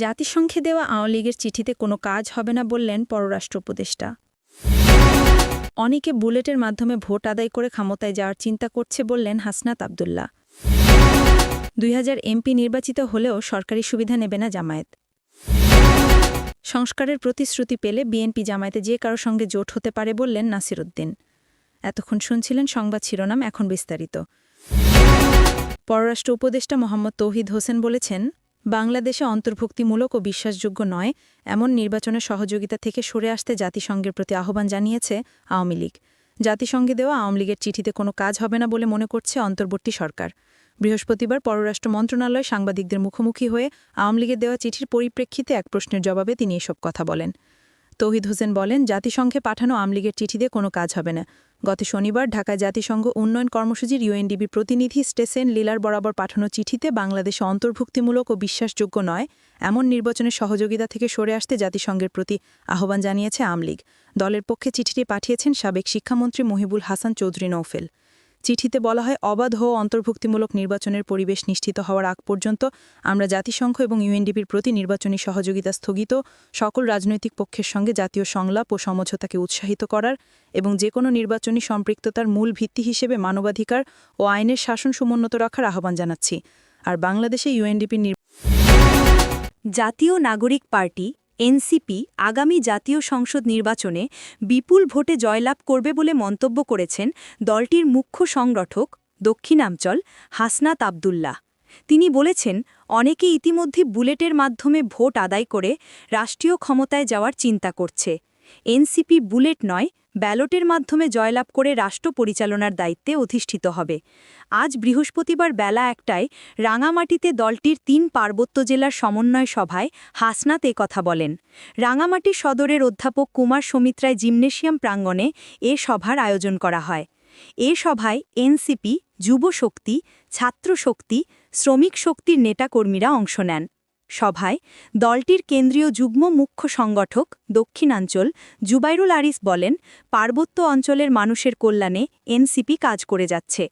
জাতিসংঘে দেওয়া আওয়ামী লীগের চিঠিতে কোনো কাজ হবে না বললেন পররাষ্ট্র উপদেষ্টা। অনেকে বুলেটের মাধ্যমে ভোট আদায় করে ক্ষমতায় যাওয়ার চিন্তা করছে বললেন হাসনাত আবদুল্লাহ। দুই এমপি নির্বাচিত হলেও সরকারি সুবিধা নেবে না জামায়াত। সংস্কারের প্রতিশ্রুতি পেলে বিএনপি জামায়াতে যে কারও সঙ্গে জোট হতে পারে বললেন নাসির উদ্দিন। এতক্ষণ শুনছিলেন সংবাদ শিরোনাম, এখন বিস্তারিত। পররাষ্ট্র উপদেষ্টা মোহাম্মদ তৌহিদ হোসেন বলেছেন বাংলাদেশে অন্তর্ভুক্তিমূলক ও বিশ্বাসযোগ্য নয়, এমন নির্বাচনের সহযোগিতা থেকে সরে আসতে জাতিসংঘের প্রতি আহ্বান জানিয়েছে আওয়ামী লীগ। জাতিসংঘে দেওয়া আওয়ামী লীগের চিঠিতে কোনো কাজ হবে না বলে মনে করছে অন্তর্বর্তী সরকার। বৃহস্পতিবার পররাষ্ট্র মন্ত্রণালয় সাংবাদিকদের মুখোমুখি হয়ে আওয়ামী লীগের দেওয়া চিঠির পরিপ্রেক্ষিতে এক প্রশ্নের জবাবে তিনি এসব কথা বলেন। তৌহিদ হোসেন বলেন, জাতিসংঘে পাঠানো আমলিগের চিঠিতে কোনো কাজ হবে না। গত শনিবার ঢাকায় জাতিসংঘ উন্নয়ন কর্মসূচির ইউএনডিবি প্রতিনিধি স্টেসেন লীলার বরাবর পাঠানো চিঠিতে বাংলাদেশে অন্তর্ভুক্তিমূলক ও বিশ্বাসযোগ্য নয়, এমন নির্বাচনের সহযোগিতা থেকে সরে আসতে জাতিসংঘের প্রতি আহ্বান জানিয়েছে আমলিগ। দলের পক্ষে চিঠিটি পাঠিয়েছেন সাবেক শিক্ষামন্ত্রী মহিবুল হাসান চৌধুরী নৌফেল। চিঠিতে বলা হয়, অবাধ ও অন্তর্ভুক্তিমূলক নির্বাচনের পরিবেশ নিশ্চিত হওয়ার আগ পর্যন্ত আমরা জাতিসংঘ এবং ইউএনডিপির প্রতি নির্বাচনী সহযোগিতা স্থগিত, সকল রাজনৈতিক পক্ষের সঙ্গে জাতীয় সংলাপ ও সমঝোতাকে উৎসাহিত করার এবং যে কোনো নির্বাচনী সম্পৃক্ততার মূল ভিত্তি হিসেবে মানবাধিকার ও আইনের শাসন সমুন্নত রাখার আহ্বান জানাচ্ছি। আর বাংলাদেশে ইউএনডিপির জাতীয় নাগরিক পার্টি এনসিপি আগামী জাতীয় সংসদ নির্বাচনে বিপুল ভোটে জয়লাভ করবে বলে মন্তব্য করেছেন দলটির মুখ্য সংগঠক দক্ষিণাঞ্চল হাসনাত আবদুল্লাহ। তিনি বলেছেন, অনেকে ইতিমধ্যে বুলেটের মাধ্যমে ভোট আদায় করে রাষ্ট্রীয় ক্ষমতায় যাওয়ার চিন্তা করছে। এনসিপি বুলেট নয়, ব্যালটের মাধ্যমে জয়লাভ করে রাষ্ট্র পরিচালনার দায়িত্বে অধিষ্ঠিত হবে। আজ বৃহস্পতিবার বেলা একটায় রাঙামাটিতে দলটির তিন পার্বত্য জেলার সমন্বয় সভায় হাসনাত কথা বলেন। রাঙামাটি সদরের অধ্যাপক কুমার সমিত্রায় জিমনেশিয়াম প্রাঙ্গণে এ সভার আয়োজন করা হয়। এ সভায় এনসিপি, যুব শক্তি, ছাত্র শক্তি, শ্রমিক শক্তির নেতাকর্মীরা অংশ নেন। সভায় দলটির কেন্দ্রীয় যুগ্ম মুখ্য সংগঠক দক্ষিণাঞ্চল জুবাইরুল আরিস বলেন, পার্বত্য অঞ্চলের মানুষের কল্যাণে এনসিপি কাজ করে যাচ্ছে।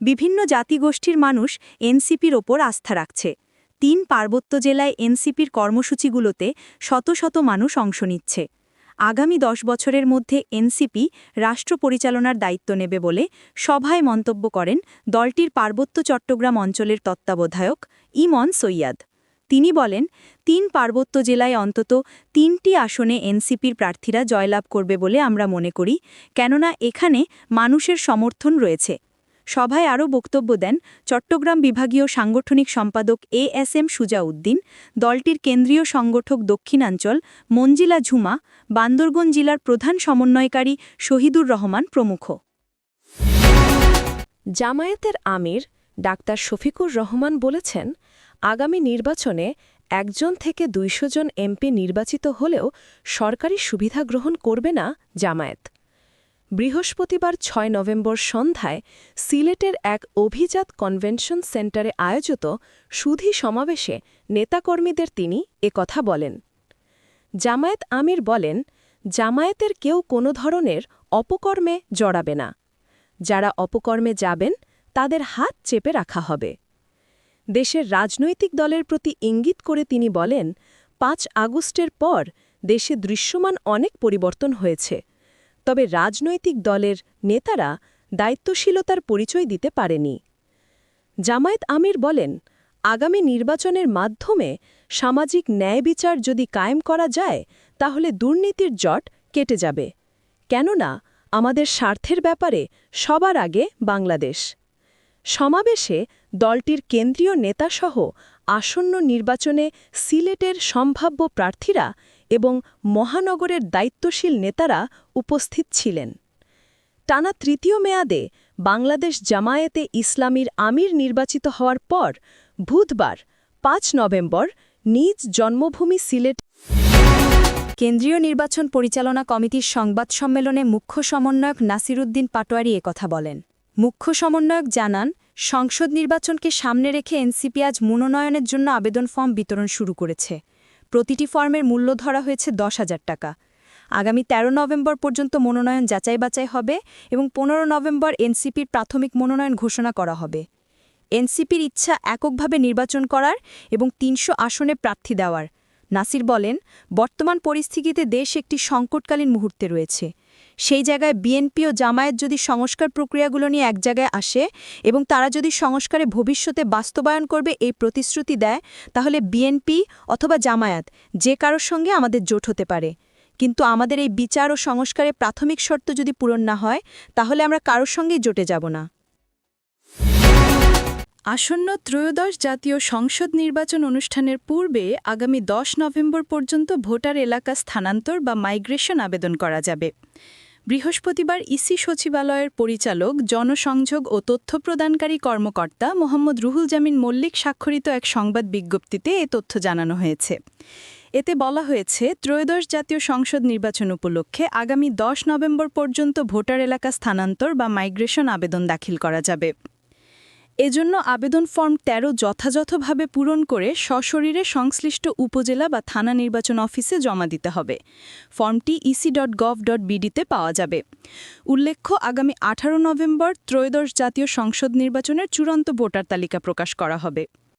বিভিন্ন জাতিগোষ্ঠীর মানুষ এনসিপির ওপর আস্থা রাখছে। তিন পার্বত্য জেলায় এনসিপির কর্মসূচিগুলোতে শত শত মানুষ অংশ নিচ্ছে। আগামী দশ বছরের মধ্যে এনসিপি রাষ্ট্র পরিচালনার দায়িত্ব নেবে বলে সভায় মন্তব্য করেন দলটির পার্বত্য চট্টগ্রাম অঞ্চলের তত্ত্বাবধায়ক ইমন সৈয়াদ। তিনি বলেন, তিন পার্বত্য জেলায় অন্তত তিনটি আসনে এনসিপির প্রার্থীরা জয়লাভ করবে বলে আমরা মনে করি, কেননা এখানে মানুষের সমর্থন রয়েছে। সভায় আরও বক্তব্য দেন চট্টগ্রাম বিভাগীয় সাংগঠনিক সম্পাদক এ এস এম সুজাউদ্দিন, দলটির কেন্দ্রীয় সংগঠক দক্ষিণাঞ্চল মঞ্জিলা ঝুমা বান্দরগঞ্জ জেলার প্রধান সমন্বয়কারী শহীদুর রহমান প্রমুখ। জামায়াতের আমির ডাক্তার শফিকুর রহমান বলেছেন আগামী নির্বাচনে একজন থেকে দুইশো জন এমপি নির্বাচিত হলেও সরকারি সুবিধা গ্রহণ করবে না জামায়াত। বৃহস্পতিবার ছয় নভেম্বর সন্ধ্যায় সিলেটের এক অভিজাত কনভেনশন সেন্টারে আয়োজিত সুধী সমাবেশে নেতাকর্মীদের তিনি একথা বলেন। জামায়াত আমির বলেন, জামায়াতের কেউ কোনো ধরনের অপকর্মে জড়াবে না। যারা অপকর্মে যাবেন, তাদের হাত চেপে রাখা হবে। দেশের রাজনৈতিক দলের প্রতি ইঙ্গিত করে তিনি বলেন, পাঁচ আগস্টের পর দেশে দৃশ্যমান অনেক পরিবর্তন হয়েছে। তবে রাজনৈতিক দলের নেতারা দায়িত্বশীলতার পরিচয় দিতে পারেনি। জামায়াত আমির বলেন, আগামী নির্বাচনের মাধ্যমে সামাজিক ন্যায় বিচার যদি কায়েম করা যায়, তাহলে দুর্নীতির জট কেটে যাবে। কেননা, আমাদের স্বার্থের ব্যাপারে সবার আগে বাংলাদেশ। সমাবেশে দলটির কেন্দ্রীয় নেতাসহ আসন্ন নির্বাচনে সিলেটের সম্ভাব্য প্রার্থীরা এবং মহানগরের দায়িত্বশীল নেতারা উপস্থিত ছিলেন। টানা তৃতীয় মেয়াদে বাংলাদেশ জামায়াতে ইসলামীর আমির নির্বাচিত হওয়ার পর বুধবার পাঁচ নভেম্বর নিজ জন্মভূমি সিলেট কেন্দ্রীয় নির্বাচন পরিচালনা কমিটির সংবাদ সম্মেলনে মুখ্য সমন্বয়ক নাসিরুদ্দিন পাটোয়ারি কথা বলেন। মুখ্য সমন্বয়ক জানান সংসদ নির্বাচনকে সামনে রেখে এনসিপি আজ মনোনয়নের জন্য আবেদন ফর্ম বিতরণ শুরু করেছে। প্রতিটি ফর্মের মূল্য ধরা হয়েছে দশ হাজার টাকা। আগামী ১৩ নভেম্বর পর্যন্ত মনোনয়ন যাচাই বাছাই হবে এবং ১৫ নভেম্বর এনসিপির প্রাথমিক মনোনয়ন ঘোষণা করা হবে। এনসিপির ইচ্ছা এককভাবে নির্বাচন করার এবং তিনশো আসনে প্রার্থী দেওয়ার। নাসির বলেন, বর্তমান পরিস্থিতিতে দেশ একটি সংকটকালীন মুহূর্তে রয়েছে। সেই জায়গায় বিএনপি ও জামায়াত যদি সংস্কার প্রক্রিয়াগুলো নিয়ে এক জায়গায় আসে এবং তারা যদি সংস্কারে ভবিষ্যতে বাস্তবায়ন করবে এই প্রতিশ্রুতি দেয়, তাহলে বিএনপি অথবা জামায়াত যে কারোর সঙ্গে আমাদের জোট হতে পারে। কিন্তু আমাদের এই বিচার ও সংস্কারের প্রাথমিক শর্ত যদি পূরণ না হয়, তাহলে আমরা কারোর সঙ্গেই জোটে যাব না। আসন্ন ত্রয়োদশ জাতীয় সংসদ নির্বাচন অনুষ্ঠানের পূর্বে আগামী ১০ নভেম্বর পর্যন্ত ভোটার এলাকা স্থানান্তর বা মাইগ্রেশন আবেদন করা যাবে। বৃহস্পতিবার ইসি সচিবালয়ের পরিচালক, জনসংযোগ ও তথ্য প্রদানকারী কর্মকর্তা মোহাম্মদ রুহুল জামিন মল্লিক স্বাক্ষরিত এক সংবাদ বিজ্ঞপ্তিতে এ তথ্য জানানো হয়েছে। এতে বলা হয়েছে, ত্রয়োদশ জাতীয় সংসদ নির্বাচন উপলক্ষে আগামী ১০ নভেম্বর পর্যন্ত ভোটার এলাকা স্থানান্তর বা মাইগ্রেশন আবেদন দাখিল করা যাবে। এজন্য আবেদন ফর্ম ১৩ যথাযথভাবে পূরণ করে সশরীরে সংশ্লিষ্ট উপজেলা বা থানা নির্বাচন অফিসে জমা দিতে হবে। ফর্মটি ইসি ডট গভ ডট পাওয়া যাবে। উল্লেখ্য, আগামী ১৮ নভেম্বর ত্রয়োদশ জাতীয় সংসদ নির্বাচনের চূড়ান্ত ভোটার তালিকা প্রকাশ করা হবে।